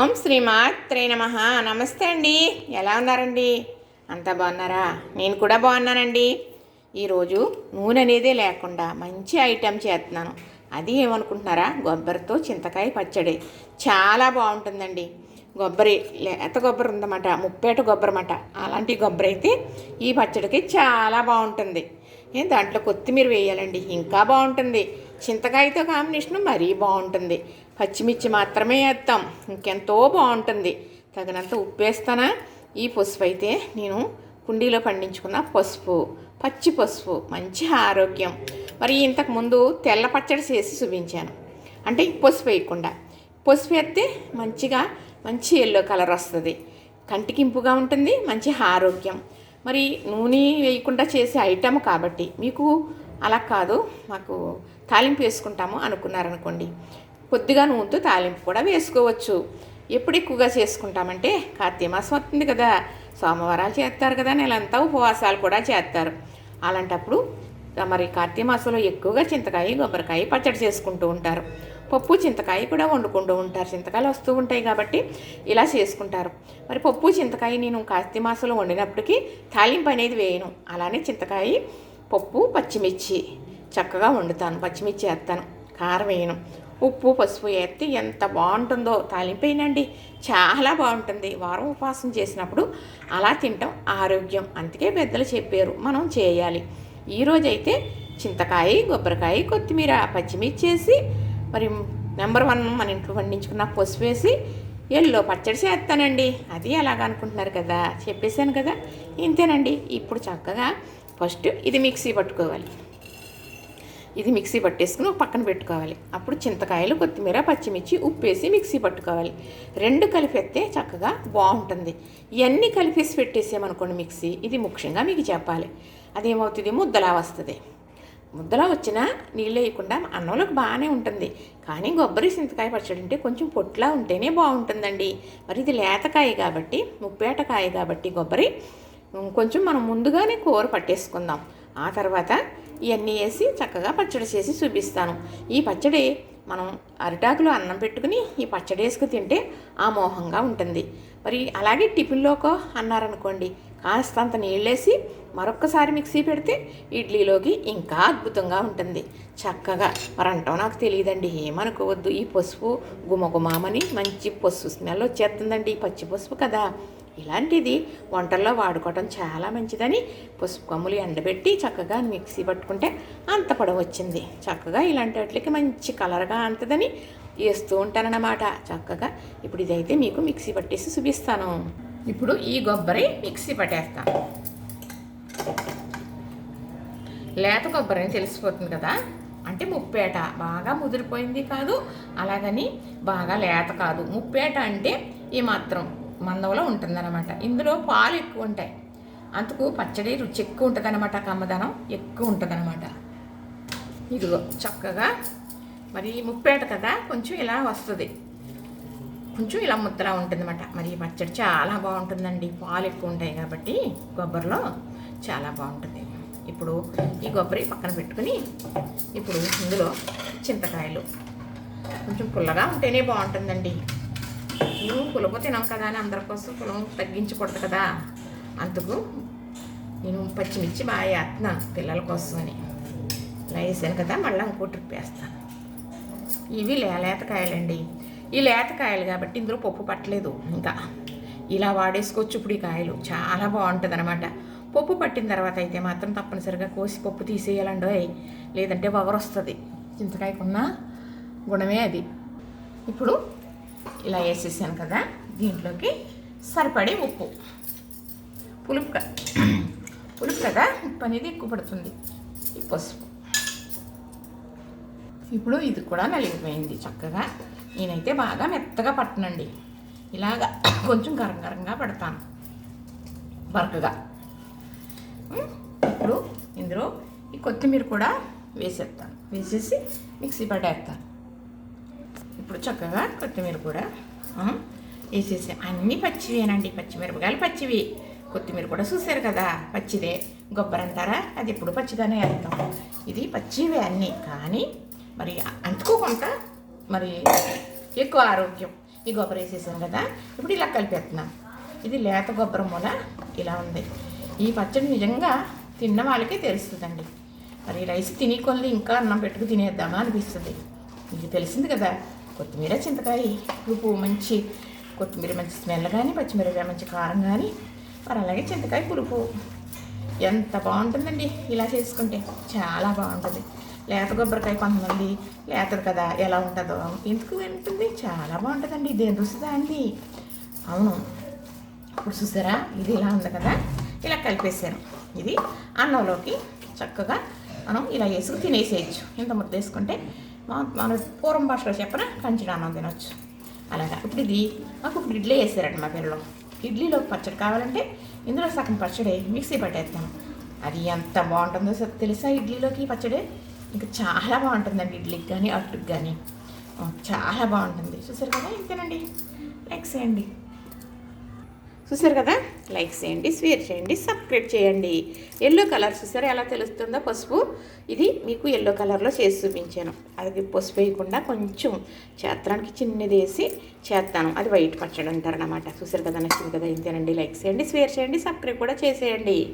ఓం శ్రీమాత్రే నమ. నమస్తే అండి. ఎలా ఉన్నారండి? అంతా బాగున్నారా? నేను కూడా బాగున్నానండి. ఈరోజు నూనె అనేదే లేకుండా మంచి ఐటెం చేస్తున్నాను. అది ఏమనుకుంటున్నారా? కొబ్బరితో చింతకాయ పచ్చడి. చాలా బాగుంటుందండి. కొబ్బరి లేత కొబ్బరి ఉందన్నమాట. ముప్పేట కొబ్బరి అన్నమాట అలాంటి కొబ్బరి అయితే ఈ పచ్చడికి చాలా బాగుంటుంది. ఏం దాంట్లో కొత్తిమీర వేయాలండి. ఇంకా బాగుంటుంది. చింతకాయతో కాంబినేషన్ మరీ బాగుంటుంది. పచ్చిమిర్చి మాత్రమే వేస్తాం ఇంకెంతో బాగుంటుంది. తగినంత ఉప్పు వేస్తానా? ఈ పసుపు అయితే నేను కుండీలో పండించుకున్న పసుపు పచ్చి పసుపు మంచి ఆరోగ్యం. మరి ఇంతకుముందు తెల్ల పచ్చడి చేసి చూపించాను. అంటే పసుపు వేయకుండా. పసుపు వేస్తే మంచిగా మంచి ఎల్లో కలర్ వస్తుంది. కంటికింపుగా ఉంటుంది మంచి ఆరోగ్యం. మరి నూనె వేయకుండా చేసే ఐటమ్ కాబట్టి మీకు అలా కాదు. మాకు తాలింపు వేసుకుంటాము అనుకున్నారనుకోండి కొద్దిగా నూనెతో తాలింపు కూడా వేసుకోవచ్చు. ఎప్పుడు ఎక్కువగా చేసుకుంటామంటే కార్తీక మాసం వస్తుంది కదా సోమవారాలు చేస్తారు కదా నెలంతా ఉపవాసాలు కూడా చేస్తారు. అలాంటప్పుడు మరి కార్తీక మాసంలో ఎక్కువగా చింతకాయ కొబ్బరికాయ పచ్చడి చేసుకుంటూ ఉంటారు. పప్పు చింతకాయ కూడా వండుకుంటూ ఉంటారు. చింతకాయలు వస్తూ ఉంటాయి కాబట్టి ఇలా చేసుకుంటారు. మరి పప్పు చింతకాయ నేను కార్తీక మాసంలో వండినప్పటికీ తాలింపు అనేది వేయను. అలానే చింతకాయ పప్పు పచ్చిమిర్చి చక్కగా వండుతాను పచ్చిమిర్చి వేస్తాను కారం వేయను. ఉప్పు పసుపు వేస్తే ఎంత బాగుంటుందో తాలింపేనండి. చాలా బాగుంటుంది. వారం ఉపవాసం చేసినప్పుడు అలా తింటాం. ఆరోగ్యం. అందుకే పెద్దలు చెప్పారు మనం చేయాలి. ఈరోజైతే చింతకాయ కొబ్బరికాయ కొత్తిమీర పచ్చిమిర్చి వేసి మరి నెంబర్ వన్ మన ఇంట్లో పండించుకున్న పసుపు వేసి ఎల్లో పచ్చడి చేస్తానండి. అది ఎలాగ అనుకుంటున్నారు కదా? చెప్పేశాను కదా. ఇంతేనండి. ఇప్పుడు చక్కగా ఫస్ట్ ఇది మిక్సీ పట్టుకోవాలి. ఇది మిక్సీ పట్టేసుకుని పక్కన పెట్టుకోవాలి. అప్పుడు చింతకాయలు కొత్తిమీర పచ్చిమిర్చి ఉప్పు వేసి మిక్సీ పట్టుకోవాలి. రెండు కలిపేస్తే చక్కగా బాగుంటుంది. ఇవన్నీ కలిపేసి పెట్టేసామనుకోండి మిక్సీ ఇది ముఖ్యంగా మీకు చెప్పాలి. అదేమవుతుంది? ముద్దలా వస్తుంది. ముద్దలా వచ్చినా నీళ్ళు వేయకుండా అన్నంలోకి బాగానే ఉంటుంది. కానీ కొబ్బరి చింతకాయ పచ్చడి అంటే కొంచెం పొట్లా ఉంటేనే బాగుంటుందండి. మరి ఇది లేతకాయ కాబట్టి ముప్పేటకాయ కాబట్టి కొబ్బరి కొంచెం మనం ముందుగానే కూర పట్టేసుకుందాం. ఆ తర్వాత ఇవన్నీ వేసి చక్కగా పచ్చడి చేసి చూపిస్తాను. ఈ పచ్చడి మనం అరిటాకులో అన్నం పెట్టుకుని ఈ పచ్చడి వేసుకుని తింటే ఆ మోహంగా ఉంటుంది. మరి అలాగే టిఫిన్లోకో అన్నారనుకోండి కాస్తంత నీళ్ళేసి మరొక్కసారి మిక్సీ పెడితే ఇడ్లీలోకి ఇంకా అద్భుతంగా ఉంటుంది. చక్కగా మరంటో నాకు తెలియదండి ఏమనుకోవద్దు. ఈ పసుపు గుమగుమామని మంచి పసుపు స్మెల్ వచ్చేస్తుందండి ఈ పచ్చి పసుపు కదా. ఇలాంటిది వంటల్లో వాడుకోవటం చాలా మంచిదని పసుపు కొమ్ములు ఎండబెట్టి చక్కగా మిక్సీ పట్టుకుంటే అంత పొడవు వచ్చింది చక్కగా ఇలాంటి వాటికి మంచి కలర్గా అంతదని వేస్తూ ఉంటానన్నమాట. చక్కగా ఇప్పుడు ఇదైతే మీకు మిక్సీ పట్టేసి చూపిస్తాను. ఇప్పుడు ఈ కొబ్బరి మిక్సీ పట్టేస్తాను లేత కొబ్బరి అని తెలిసిపోతుంది కదా? అంటే ముప్పేట. బాగా ముదిరిపోయింది కాదు అలాగని బాగా లేత కాదు. ముప్పేట అంటే ఈ మాత్రం. మందంలో ఉంటుందన్నమాట. ఇందులో పాలు ఎక్కువ ఉంటాయి. అందుకు పచ్చడి రుచి ఎక్కువ ఉంటుంది అనమాట కమ్మదనం. ఎక్కువ ఉంటుంది అనమాట ఇదిగో చక్కగా మరి ముప్పేట కదా కొంచెం ఇలా వస్తుంది. కొంచెం ఇలా ముద్దలా ఉంటుందన్నమాట. మరి పచ్చడి చాలా బాగుంటుందండి. పాలు ఎక్కువ ఉంటాయి కాబట్టి కొబ్బరిలో చాలా బాగుంటుంది. ఇప్పుడు ఈ కొబ్బరి పక్కన పెట్టుకుని ఇప్పుడు ఇందులో చింతకాయలు. కొంచెం పుల్లగా ఉంటేనే బాగుంటుందండి. నువ్వు పులుపు తినవు కదా అని అందరి కోసం పులం తగ్గించకూడదు కదా. అందుకు నేను పచ్చిమిర్చి బాగా వేస్తున్నాను పిల్లల కోసం అని ఇలా వేసాను కదా మళ్ళీ ఇంకో ట్రిప్ వేస్తాను. ఇవి లేతకాయలండి. ఈ లేతకాయలు కాబట్టి ఇందులో పప్పు పట్టలేదు ఇంకా. ఇలా వాడేసుకోవచ్చు ఇప్పుడు ఈ కాయలు. చాలా బాగుంటుంది అనమాట పప్పు పట్టిన తర్వాత అయితే మాత్రం తప్పనిసరిగా కోసి పప్పు తీసేయాలండి లేదంటే వవర్ వస్తుంది చింతకాయకున్న గుణమే అది. ఇప్పుడు ఇలా వేసేసాను కదా దీంట్లోకి సరిపడే ఉప్పు. పులుపు పులుపు కదా ఉప్పు అనేది ఎక్కువ పడుతుంది. ఈ పసుపు. ఇప్పుడు ఇది కూడా నలిగిపోయింది చక్కగా. నేనైతే బాగా మెత్తగా పట్టనండి. ఇలాగా కొంచెం గరం గరంగా పడతాను. బరకగా. ఉం? ఇప్పుడు ఇందులో ఈ కొత్తిమీర కూడా వేసేస్తాను వేసేసి మిక్సీ పడేస్తాను ఇప్పుడు చక్కగా కొత్తిమీర కూడా ఆ, వేసేసి. అన్నీ పచ్చివేనండి. పచ్చిమిరపకాయలు పచ్చివి. కొత్తిమీర కూడా చూసారు కదా పచ్చిదే. కొబ్బరి అంటారా అది ఎప్పుడు పచ్చిగానే వేస్తాం. ఇది పచ్చివే అన్నీ. కానీ మరి అంటుకోకుండా మరి ఎక్కువ ఆరోగ్యం. ఈ గొబ్బరి వేసేసాం కదా ఇప్పుడు ఇలా కలిపేస్తున్నాం. ఇది లేత గొబ్బరం మూల ఇలా ఉంది. ఈ పచ్చడి నిజంగా తిన్న వాళ్ళకే తెలుస్తుందండి. మరి రైస్ తిని కొద్ది ఇంకా అన్నం పెట్టుకు తినేద్దామా అనిపిస్తుంది. మీకు తెలిసింది కదా కొత్తిమీర చింతకాయ ఉప్పు మంచి కొత్తిమీర మంచి స్మెల్ కానీ పచ్చిమిరపకాయ మంచి కారం కానీ మరి అలాగే చింతకాయ పులుపు. ఎంత బాగుంటుందండి ఇలా చేసుకుంటే. చాలా బాగుంటుంది. లేత కొబ్బరికాయ కొంతమంది లేతది కదా ఎలా ఉంటుందో ఎందుకు ఉంటుంది చాలా బాగుంటుందండి. ఇదేం రుచిదా అండి? అవును. ఇప్పుడు చూసారా? ఇది ఇలా ఉంది కదా. ఇలా కలిపేసాను ఇది అన్నంలోకి చక్కగా మనం ఇలా వేసుకు తినేసేయచ్చు. ఇంత ముద్ద వేసుకుంటే మన పూర్వం భాషలో చెప్పిన కంచిన తినొచ్చు అలాగా. ఇప్పుడు ఇది మాకు ఇప్పుడు ఇడ్లీ వేసారండి మా పిల్లలు. ఇడ్లీలో పచ్చడి కావాలంటే ఇందులో సగం పచ్చడి మిక్సీ పట్టేస్తాను అది ఎంత బాగుంటుందో తెలుసా ఇడ్లీలోకి పచ్చడి? ఇంకా చాలా బాగుంటుందండి ఇడ్లీకి కానీ అట్లకి కానీ. చాలా బాగుంటుంది. చూసారు కదా ఇంతేనండి. లైక్ చేయండి చూసారు కదా? లైక్ చేయండి షేర్ చేయండి సబ్స్క్రైబ్ చేయండి. ఎల్లో కలర్ చూసారా? ఎలా తెలుస్తుందో? పసుపు. ఇది మీకు ఎల్లో కలర్లో చేసి చూపించాను. అది పసుపు వేయకుండా కొంచెం చేత్రానికి చిన్నది వేసి చేస్తాను. అది వైట్ పచ్చడి అంటారు అనమాట చూసారు కదా? నచ్చింది కదా? ఇంతేనండి. లైక్ చేయండి షేర్ చేయండి సబ్స్క్రైబ్ కూడా చేసేయండి.